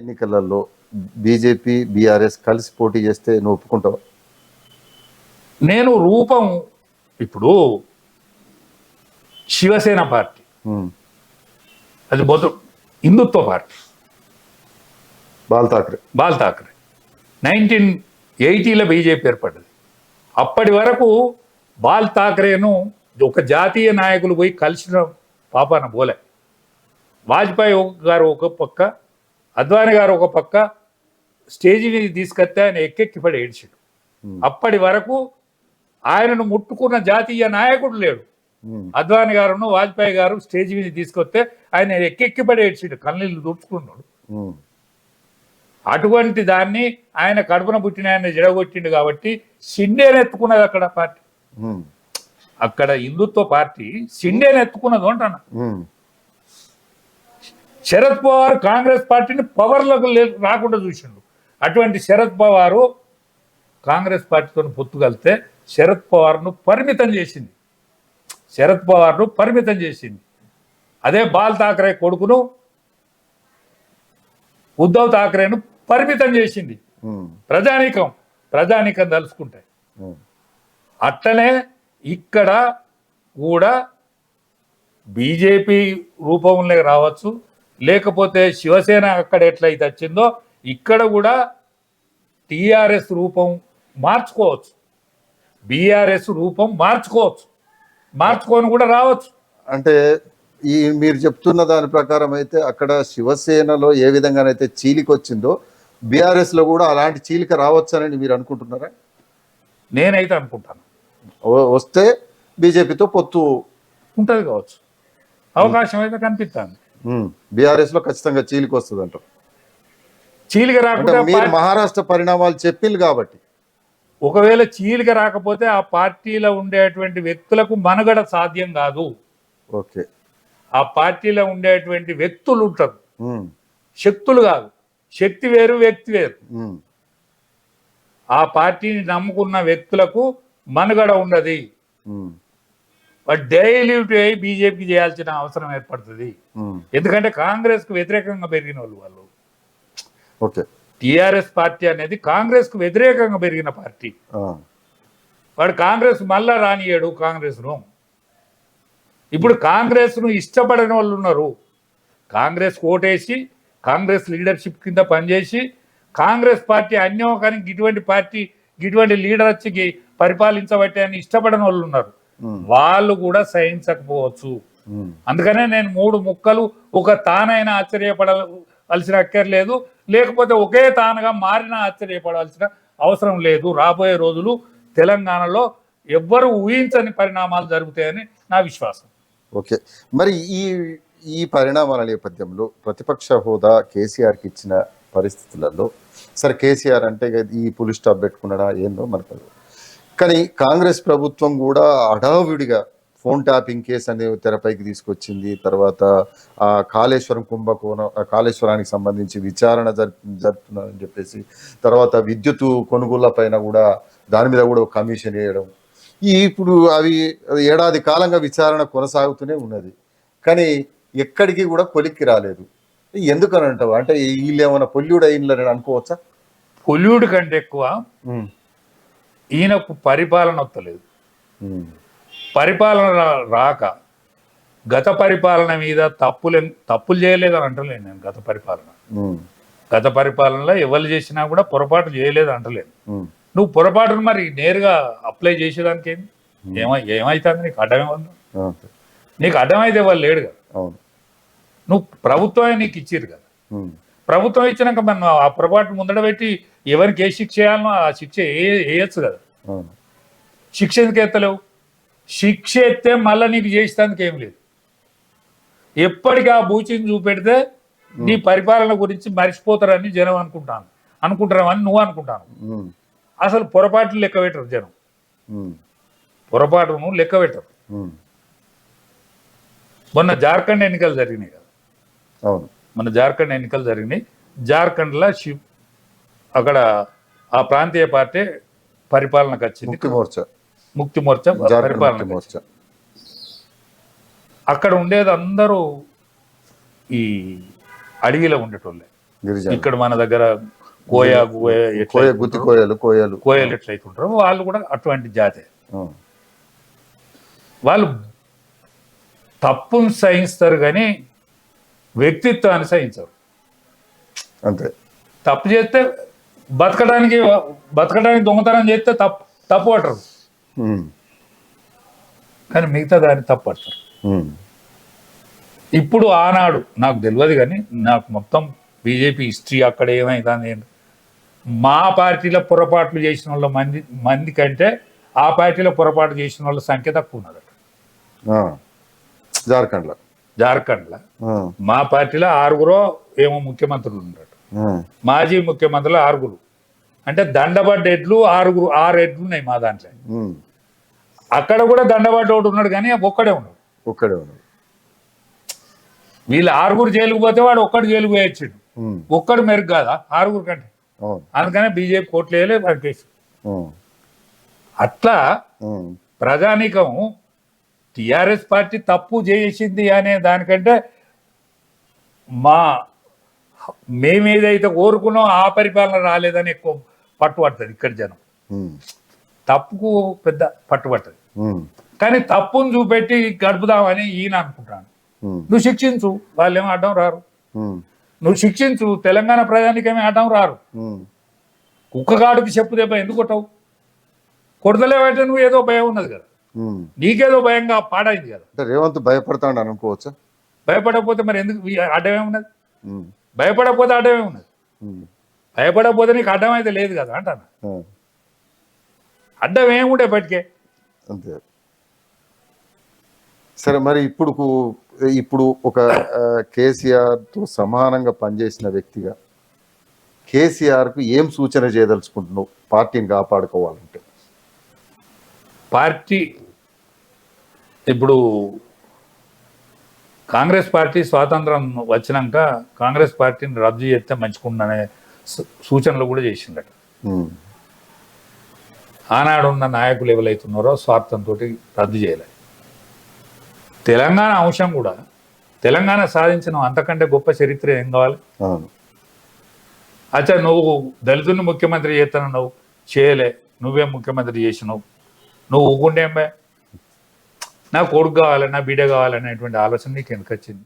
ఎన్నికలలో BJP BRS కలిసి పోటీ చేస్తే నువ్వు ఒప్పుకుంటావా? నేను రూపం ఇప్పుడు శివసేన పార్టీ. అది మొదటి హిందుత్వ పార్టీ. బాల్ ఠాక్రే బాల్ ఠాక్రే నైన్టీన్ ఎయిటీలో బీజేపీ ఏర్పడ్డది. అప్పటి వరకు బాల్ ఠాక్రేను ఒక జాతీయ నాయకులు పోయి కలిసిన పాపాన పోలే వాజ్పేయి గారు ఒక పక్క అద్వాని గారు ఒక పక్క స్టేజి మీద తీసుకొస్తే ఆయన ఎక్కెక్కి పడి ఏడ్చాడు. అప్పటి వరకు ఆయనను ముట్టుకున్న జాతీయ నాయకుడు లేడు. అద్వాని గారును వాజ్పేయి గారు స్టేజ్ మీద తీసుకొస్తే ఆయన ఎక్కెక్కి పడి ఏడ్చాడు కన్నీళ్ళు దుడుచుకున్నాడు. అటువంటి దాన్ని ఆయన కడుపున పుట్టిన ఆయన జడగొట్టిండు కాబట్టి సిండేని ఎత్తుకున్నది అక్కడ పార్టీ. అక్కడ హిందుత్వ పార్టీ సిండేని ఎత్తుకున్నది అంటాను. శరద్ పవార్ కాంగ్రెస్ పార్టీని పవర్లోకి రాకుండా చూసిండు. అటువంటి శరద్ పవారు కాంగ్రెస్ పార్టీతో పొత్తు కలిస్తే శరద్ పవార్ను పరిమితం చేసింది. శరద్ పవార్ను పరిమితం చేసింది. అదే బాల్ ఠాకరే కొడుకును ఉద్ధవ్ ఠాకరేను పరిమితం చేసింది. ప్రజానీకం ప్రజానీకం తలుసుకుంటాయి. అట్లనే ఇక్కడ కూడా బీజేపీ రూపంలో రావచ్చు లేకపోతే శివసేన అక్కడ ఎట్లయితే వచ్చిందో ఇక్కడ కూడా టిఆర్ఎస్ రూపం మార్చుకోవచ్చు. బీఆర్ఎస్ రూపం మార్చుకోవచ్చు. మార్చుకొని కూడా రావచ్చు. అంటే ఈ మీరు చెప్తున్న దాని ప్రకారం అయితే అక్కడ శివసేనలో ఏ విధంగానైతే చీలిక వచ్చిందో బీఆర్ఎస్లో కూడా అలాంటి చీలిక రావచ్చని మీరు అనుకుంటున్నారా? నేనైతే అనుకుంటాను. వస్తే బీజేపీతో పొత్తు ఉంటుంది కావచ్చు. అవకాశం అయితే కనిపిస్తుంది. బీఆర్ఎస్లో ఖచ్చితంగా చీలిక వస్తుంది అంటారు చీలిక రాకుండా మీరు మహారాష్ట్ర పరిణామాలు చెప్పింది కాబట్టి. ఒకవేళ చీలిక రాకపోతే ఆ పార్టీలో ఉండేటువంటి వ్యక్తులకు మనుగడ సాధ్యం కాదు. ఓకే. ఆ పార్టీలో ఉండేటువంటి వ్యక్తులు ఉంటారు. శక్తులు కాదు. శక్తి వేరు వ్యక్తి వేరు. ఆ పార్టీని నమ్ముకున్న వ్యక్తులకు మనుగడ ఉండదు. ఉమ్, డైలీ బీజేపీ చేయాల్సిన అవసరం ఏర్పడుతుంది. ఉమ్, ఎందుకంటే కాంగ్రెస్కు వ్యతిరేకంగా పెరిగిన వాళ్ళు వాళ్ళు. ఓకే. టిఆర్ఎస్ పార్టీ అనేది కాంగ్రెస్కు వ్యతిరేకంగా పెరిగిన పార్టీ. వాడు కాంగ్రెస్ మళ్ళా రానియాడు కాంగ్రెస్ను. ఇప్పుడు కాంగ్రెస్ను ఇష్టపడని వాళ్ళు ఉన్నారు. కాంగ్రెస్ ఓటేసి కాంగ్రెస్ లీడర్షిప్ కింద పనిచేసి కాంగ్రెస్ పార్టీ అన్యం కానీ ఇటువంటి పార్టీ ఇటువంటి లీడర్ వచ్చి పరిపాలించబట్టే అని ఇష్టపడని వాళ్ళు ఉన్నారు. వాళ్ళు కూడా సహించకపోవచ్చు. అందుకనే నేను మూడు ముక్కలు ఒక తానైనా ఆశ్చర్యపడవలసిన అక్కర్లేదు లేకపోతే ఒకే తానుగా మారిన ఆశ్చర్యపడవలసిన అవసరం లేదు. రాబోయే రోజులు తెలంగాణలో ఎవ్వరు ఊహించని పరిణామాలు జరుగుతాయని నా విశ్వాసం. ఓకే. మరి ఈ ఈ పరిణామాల నేపథ్యంలో ప్రతిపక్ష హోదా కేసీఆర్కి ఇచ్చిన పరిస్థితులలో సరే కేసీఆర్ అంటే ఈ పులి స్టాప్ పెట్టుకున్నాడా ఏందో మనకు. కానీ కాంగ్రెస్ ప్రభుత్వం కూడా హడావుడిగా ఫోన్ ట్యాపింగ్ కేసు అనేది తెరపైకి తీసుకొచ్చింది. తర్వాత ఆ కాళేశ్వరం కుంభకోణం కాళేశ్వరానికి సంబంధించి విచారణ జరుపు జరుపుతున్నారని చెప్పేసి తర్వాత విద్యుత్ కొనుగోళ్ళ పైన కూడా దాని మీద కూడా ఒక కమిషన్ వేయడం. ఈ ఇప్పుడు అవి ఏడాది కాలంగా విచారణ కొనసాగుతూనే ఉన్నది. కానీ ఎక్కడికి కూడా కొలిక్కి రాలేదు. ఎందుకని అంటావు అంటే వీళ్ళు ఏమైనా పొల్యూడ్ అయిందని అనుకోవచ్చా? పొల్యూడ్ కంటే ఎక్కువ ఈయనకు పరిపాలన వస్తలేదు పరిపాలన రా- రాక గత పరిపాలన మీద తప్పులు తప్పులు చేయలేదని అంటలేను నేను గత పరిపాలన. గత పరిపాలనలో ఎవరు చేసినా కూడా పొరపాటు చేయలేదు అంటలేను. నువ్వు పొరపాటును మరి నేరుగా అప్లై చేసేదానికి ఏంది ఏమై ఏమైతుంది? నీకు అడ్డమే ఉంది? అంతే. నీకు అడ్డమైతే వాళ్ళు లేడు కదా. నువ్వు ప్రభుత్వమే నీకు ఇచ్చిరు కదా. ప్రభుత్వం ఇచ్చినాక మనం ఆ పొరపాటు ముందడ పెట్టి ఎవరికి ఏ శిక్ష చేయాలనో ఆ శిక్ష ఏ- వేయచ్చు కదా. శిక్ష ఎందుకు ఎత్తలేవు? శిక్ష ఎత్తే మళ్ళీ నీకు చేసేందుకు ఏం లేదు. ఎప్పటికీ ఆ బూచిని చూపెడితే నీ పరిపాలన గురించి మర్చిపోతారని జనం అనుకుంటాను. అనుకుంటారని నువ్వు అనుకుంటాను. అసలు పొరపాట్లు లెక్క పెట్టరు జనం. పొరపాటును లెక్క పెట్టరు. మొన్న జార్ఖండ్ ఎన్నికలు జరిగినాయి కదా. అవును. మన జార్ఖండ్ ఎన్నికలు జరిగినాయి. జార్ఖండ్లో అక్కడ ఆ ప్రాంతీయ పార్టీ పరిపాలనకు వచ్చింది. ముక్తి మోర్చా. ముక్తి మోర్చా పరిపాలన మోర్చా. అక్కడ ఉండేది అందరూ ఈ అడవిలో ఉండేటోళ్ళే. ఇక్కడ మన దగ్గర కోయ కోయ గుత్తి కోయలు కోయలు. కోయలు ఎట్లయితుంటారో వాళ్ళు కూడా అటువంటి జాతే. వాళ్ళు తప్పును సహిస్తారు కానీ వ్యక్తిత్వాన్ని సహించరు. అంతే. తప్పు చేస్తే బతకడానికి బతకడానికి దొంగతనం చేస్తే తప్పు తప్పు పట్టరు. కానీ మిగతా దాన్ని తప్పు పడతారు. ఇప్పుడు ఆనాడు నాకు తెలియదు కానీ నాకు మొత్తం బీజేపీ హిస్టరీ అక్కడ ఏంటి? మా పార్టీలో పొరపాట్లు చేసిన వాళ్ళ మంది మంది కంటే ఆ పార్టీలో పొరపాటు చేసిన వాళ్ళ సంఖ్య తక్కువ ఉన్నదట జార్ఖండ్లో. జార్ఖండ్లో. మా పార్టీలో ఆరుగురో ఏమో ముఖ్యమంత్రులు ఉన్నారట ఆ, మాజీ ముఖ్యమంత్రులు ఆరుగురు. అంటే దండబడ్డ ఎడ్లు ఆరుగురు ఆరు ఎడ్లు ఉన్నాయి మా దాంట్లో. అక్కడ కూడా దండబడ్డ ఒకటి ఉన్నాడు కానీ ఒక్కడే ఉన్నాడు. ఒక్కడే ఉన్నాడు. వీళ్ళు ఆరుగురు జైలుకు పోతే వాడు ఒక్కడు జైలుకు పోయొచ్చిండు. ఒక్కడు మెరుగు కాదా? ఆరుగురు కంటే. అందుకనే బీజేపీ కోట్లు వేయలే వాడి కేసు. అట్లా ప్రజానీకం టిఆర్ఎస్ పార్టీ తప్పు చేసింది అనే దానికంటే మా మేమేదైతే కోరుకున్నాం ఆ పరిపాలన రాలేదని ఎక్కువ పట్టుబడుతుంది ఇక్కడ జనం. తప్పుకు పెద్ద పట్టుబడుతుంది. కానీ తప్పును చూపెట్టి గడుపుదామని ఈయన అనుకుంటాను నువ్వు శిక్షించు వాళ్ళేమో అడ్డం రారు. ఉమ్, నువ్వు శిక్షించు తెలంగాణ ప్రజానికేమీ అడ్డం రారు. ఉమ్, కుక్కగాడికి చెప్పు దెబ్బ ఎందుకు కొట్టవు? కొడతలేవంటే నువ్వు ఏదో భయం ఉన్నది కదా. నీకేదో భయంగా పాడైంది కదా. రేవంత్ భయపడతాడు అనుకోవచ్చా? భయపడకపోతే మరి ఎందుకు? ఈ అడ్డమే ఉన్నది భయపడకపోతే అడ్డమే ఉన్నది. భయపడకపోతే నీకు అడ్డం అయితే లేదు కదా అంటాను. అడ్డం ఏముండే బయటికే అంతే. సరే మరి ఇప్పుడు ఇప్పుడు ఒక కేసీఆర్తో సమానంగా పనిచేసిన వ్యక్తిగా కేసీఆర్కు ఏం సూచన చేయదలుచుకుంటున్నావు? పార్టీని కాపాడుకోవాలంటే. పార్టీ ఇప్పుడు కాంగ్రెస్ పార్టీ స్వాతంత్రం వచ్చినాక కాంగ్రెస్ పార్టీని రద్దు చేస్తే మంచుకుందనే సూ- సూచనలు కూడా చేసిందట. ఆనాడు ఉన్న నాయకులు ఎవరైతున్నారో స్వార్థంతో రద్దు చేయలేదు తెలంగాణ అంశం కూడా తెలంగాణ సాధించిన అంతకంటే గొప్ప చరిత్ర ఏం కావాలి? అచ్చా నువ్వు దళితుని ముఖ్యమంత్రి చేస్తాను నువ్వు చేయలే. నువ్వే ముఖ్యమంత్రి చేసినావు? నువ్వు ఊకుండేంబే? నా కొడుకు కావాలన్నా బిడ్డ కావాలనేటువంటి ఆలోచన నీకు ఎందుకు వచ్చింది?